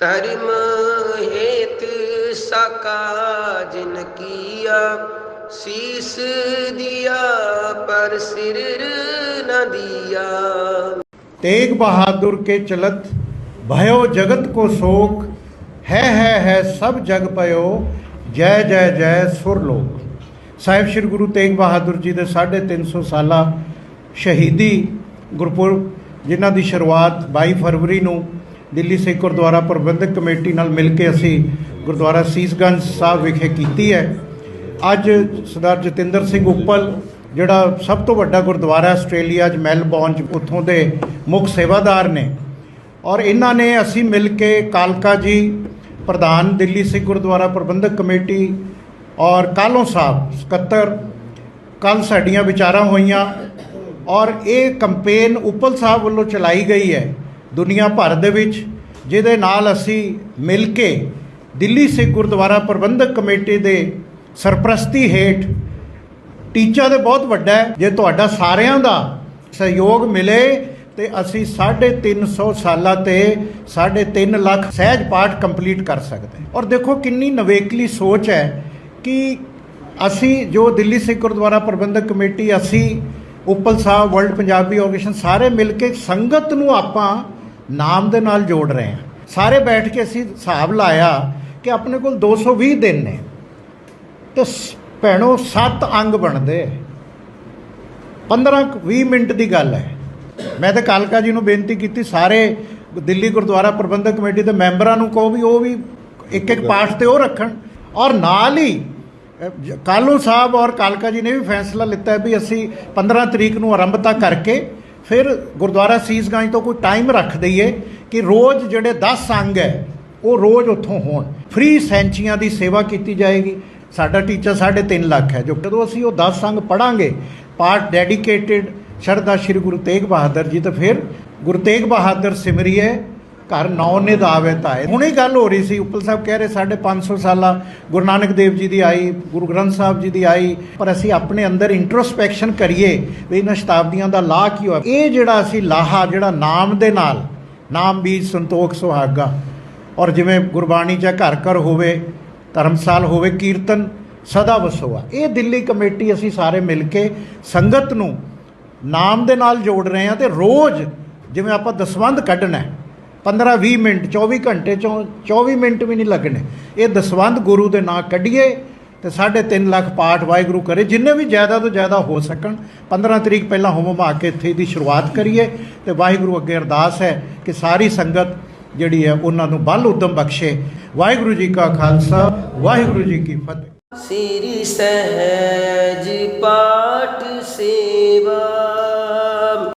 ਧਰਮ ਹੇਤ ਸਾਕਾ ਜਿਨ ਕੀਆ ਸੀਸ ਦਿਆ ਪਰ ਸਿਰ ਨ ਦਿਆ तेग बहादुर के चलत भयो जगत को शोक है है है सब जग पयो ਜੈ ਜੈ ਜੈ ਸੁਰ ਲੋਕ ਸਾਹਿਬ ਸ੍ਰੀ ਗੁਰੂ ਤੇਗ ਬਹਾਦਰ ਜੀ ਦੇ 350 ਸਾਲਾ ਸ਼ਹੀਦੀ ਗੁਰਪੁਰਬ ਜਿਨ੍ਹਾਂ ਦੀ ਸ਼ੁਰੂਆਤ 22 ਫਰਵਰੀ ਨੂੰ ਦਿੱਲੀ ਸਿੱਖ ਗੁਰਦੁਆਰਾ ਪ੍ਰਬੰਧਕ ਕਮੇਟੀ ਨਾਲ ਮਿਲ ਕੇ ਅਸੀਂ ਗੁਰਦੁਆਰਾ ਸੀਸਗੰਜ ਸਾਹਿਬ ਵਿਖੇ ਕੀਤੀ ਹੈ। ਅੱਜ ਸਰਦਾਰ ਜਤਿੰਦਰ ਸਿੰਘ ਉੱਪਲ, ਜਿਹੜਾ ਸਭ ਤੋਂ ਵੱਡਾ ਗੁਰਦੁਆਰਾ ਆਸਟ੍ਰੇਲੀਆ 'ਚ, ਮੈਲਬੌਰਨ 'ਚ, ਉੱਥੋਂ ਦੇ ਮੁੱਖ ਸੇਵਾਦਾਰ ਨੇ। ਔਰ ਇਹਨਾਂ ਨੇ ਅਸੀਂ ਮਿਲ ਕੇ ਕਾਲਕਾ ਜੀ ਪ੍ਰਧਾਨ, ਦਿੱਲੀ ਸਿੱਖ ਗੁਰਦੁਆਰਾ ਪ੍ਰਬੰਧਕ ਕਮੇਟੀ ਔਰ ਕਾਲੋਂ ਸਾਹਿਬ, ਸਕੱਤਰ, ਕੱਲ ਸਾਡੀਆਂ ਵਿਚਾਰਾਂ ਹੋਈਆਂ। ਔਰ ਇਹ ਕੰਪੇਨ ਉੱਪਲ ਸਾਹਿਬ ਵੱਲੋਂ ਚਲਾਈ ਗਈ ਹੈ। ਦੁਨੀਆ ਭਰ ਦੇ ਵਿੱਚ, ਜਿਹਦੇ ਨਾਲ ਅਸੀਂ ਮਿਲ ਕੇ ਦਿੱਲੀ ਸਿੱਖ ਗੁਰਦੁਆਰਾ ਪ੍ਰਬੰਧਕ ਕਮੇਟੀ ਦੇ ਸਰਪ੍ਰਸਤੀ ਹੇਠ ਟੀਚਾ ਤੇ ਬਹੁਤ ਵੱਡਾ ਹੈ, ਜੇ ਤੁਹਾਡਾ ਸਾਰਿਆਂ ਦਾ ਸਹਿਯੋਗ ਮਿਲੇ, ਤੇ ਅਸੀਂ 350 ਸਾਲਾਂ ਤੇ 3.5 ਲੱਖ ਸਹਿਜ ਪਾਠ ਕੰਪਲੀਟ ਕਰ ਸਕਦੇ ਔਰ ਦੇਖੋ ਕਿੰਨੀ ਨਵੇਕਲੀ ਸੋਚ ਹੈ ਕਿ ਅਸੀਂ ਜੋ ਦਿੱਲੀ ਸਿੱਖ ਗੁਰਦੁਆਰਾ ਪ੍ਰਬੰਧਕ ਕਮੇਟੀ, ਅਸੀਂ ਉੱਪਲ ਸਾਹਿਬ, ਵਰਲਡ ਪੰਜਾਬੀ ਆਰਗੇਨਾਈਜੇਸ਼ਨ ਸਾਰੇ ਮਿਲ ਕੇ ਸੰਗਤ ਨੂੰ ਆਪਾਂ ਨਾਮ ਦੇ ਨਾਲ ਜੋੜ ਰਹੇ ਹਾਂ। ਸਾਰੇ ਬੈਠ ਕੇ ਅਸੀਂ ਹਿਸਾਬ ਲਾਇਆ ਕਿ ਆਪਣੇ ਕੋਲ 220 ਦਿਨ ਨੇ। ਤੇ ਭੈਣੋ 7 ਅੰਗ ਬਣਦੇ। 15 20 ਮਿੰਟ ਦੀ ਗੱਲ ਹੈ। ਮੈਂ ਤਾਂ ਕਾਲਕਾ ਜੀ ਨੂੰ ਬੇਨਤੀ ਕੀਤੀ ਸਾਰੇ ਦਿੱਲੀ ਗੁਰਦੁਆਰਾ ਪ੍ਰਬੰਧਕ ਕਮੇਟੀ ਦੇ ਮੈਂਬਰਾਂ ਨੂੰ ਕਹੋ ਵੀ ਉਹ ਵੀ ਇੱਕ ਇੱਕ ਪਾਠ ਤੇ ਉਹ ਰੱਖਣ। ਔਰ ਨਾਲ ਹੀ ਕਾਲੂ ਸਾਹਿਬ ਔਰ ਕਾਲਕਾ ਜੀ ਨੇ ਵੀ ਫੈਸਲਾ ਲਿੱਤਾ ਹੈ ਵੀ ਅਸੀਂ 15 ਤਰੀਕ ਨੂੰ ਆਰੰਭਤਾ ਕਰਕੇ ਫਿਰ ਗੁਰਦੁਆਰਾ ਸੀਸਗੰਜ ਤੋਂ ਕੋਈ ਟਾਈਮ ਰੱਖ ਦਈਏ ਕਿ ਰੋਜ਼ ਜਿਹੜੇ 10 ਅੰਗ ਹੈ, ਉਹ ਰੋਜ਼ ਉੱਥੋਂ ਹੋਣ। ਫ੍ਰੀ ਸੈਂਚੀਆਂ ਦੀ ਸੇਵਾ ਕੀਤੀ ਜਾਏਗੀ। ਸਾਡਾ ਟੀਚਰ 3.5 ਲੱਖ ਹੈ। ਜੋ ਜਦੋਂ ਅਸੀਂ ਉਹ 10 ਸੰਗ ਪੜਾਂਗੇ ਪਾਰਟ ਡੈਡੀਕੇਟਿਡ ਸ਼ਰਧਾ ਸ਼੍ਰੀ ਗੁਰੂ ਤੇਗ ਬਹਾਦਰ ਜੀ, ਤਾਂ ਫਿਰ ਗੁਰੂ ਤੇਗ ਬਹਾਦਰ ਸਿਮਰਿਏ ਘਰ ਨੌ ਨਿਧਾਵੇ ਤਾਏ ਹੁਣੇ ਗੱਲ ਹੋ ਰਹੀ ਸੀ, ਉੱਪਲ ਸਾਹਿਬ ਕਹਿ ਰਹੇ ਸਾਡੇ 500 ਸਾਲਾ ਗੁਰੂ ਨਾਨਕ ਦੇਵ ਜੀ ਦੀ ਆਈ, ਗੁਰੂ ਗ੍ਰੰਥ ਸਾਹਿਬ ਜੀ ਦੀ ਆਈ, ਪਰ ਅਸੀਂ ਆਪਣੇ ਅੰਦਰ ਇੰਟਰੋਸਪੈਕਸ਼ਨ ਕਰੀਏ ਵੀ ਇਹਨਾਂ ਸ਼ਤਾਬਦੀਆਂ ਦਾ ਲਾਹ ਕੀ ਹੋਇਆ। ਇਹ ਜਿਹੜਾ ਅਸੀਂ ਲਾਹਾ, ਜਿਹੜਾ ਨਾਮ ਦੇ ਨਾਲ, ਨਾਮ ਬੀਜ ਸੰਤੋਖ ਸੁਹਾਗਾ। ਔਰ ਜਿਵੇਂ ਗੁਰਬਾਣੀ ਚ ਘਰ ਘਰ ਹੋਵੇ, ਧਰਮਸਾਲ ਹੋਵੇ, ਕੀਰਤਨ, ਸਦਾ ਵਸੋਆ। ਇਹ ਦਿੱਲੀ ਕਮੇਟੀ ਅਸੀਂ ਸਾਰੇ ਮਿਲ ਕੇ ਸੰਗਤ ਨੂੰ ਨਾਮ ਦੇ ਨਾਲ ਜੋੜ ਰਹੇ ਹਾਂ ਤੇ ਰੋਜ਼ ਜਿਵੇਂ ਆਪਾਂ ਦਸਵੰਧ ਕੱਢਣਾ ਹੈ 15 20 ਮਿੰਟ 24 ਘੰਟੇ ਚੋਂ 24 ਮਿੰਟ ਵੀ ਨਹੀਂ ਲੱਗਣੇ। ਇਹ ਦਸਵੰਧ ਗੁਰੂ ਦੇ ਨਾਂ ਕੱਢੀਏ ਤੇ 3.5 ਲੱਖ ਪਾਠ ਵਾਹਿਗੁਰੂ ਕਰੇ, ਜਿੰਨੇ ਵੀ ਜ਼ਿਆਦਾ ਤੋਂ ਜ਼ਿਆਦਾ ਹੋ ਸਕਣ। 15 ਤਰੀਕ ਪਹਿਲਾਂ ਹੋਮ ਮਾ ਕੇ ਇੱਥੇ ਦੀ ਸ਼ੁਰੂਆਤ ਕਰੀਏ ਤੇ ਵਾਹਿਗੁਰੂ ਅੱਗੇ ਅਰਦਾਸ ਹੈ ਕਿ ਸਾਰੀ ਸੰਗਤ ਜਿਹੜੀ ਹੈ ਉਹਨਾਂ ਨੂੰ ਬਲ ਉਦਮ ਬਖਸ਼ੇ। ਵਾਹਿਗੁਰੂ ਜੀ ਕਾ ਖਾਲਸਾ, ਵਾਹਿਗੁਰੂ ਜੀ ਕੀ ਫਤਿਹ। ਸਿਰ ਸਹਿਜ ਪਾਠ ਸੇ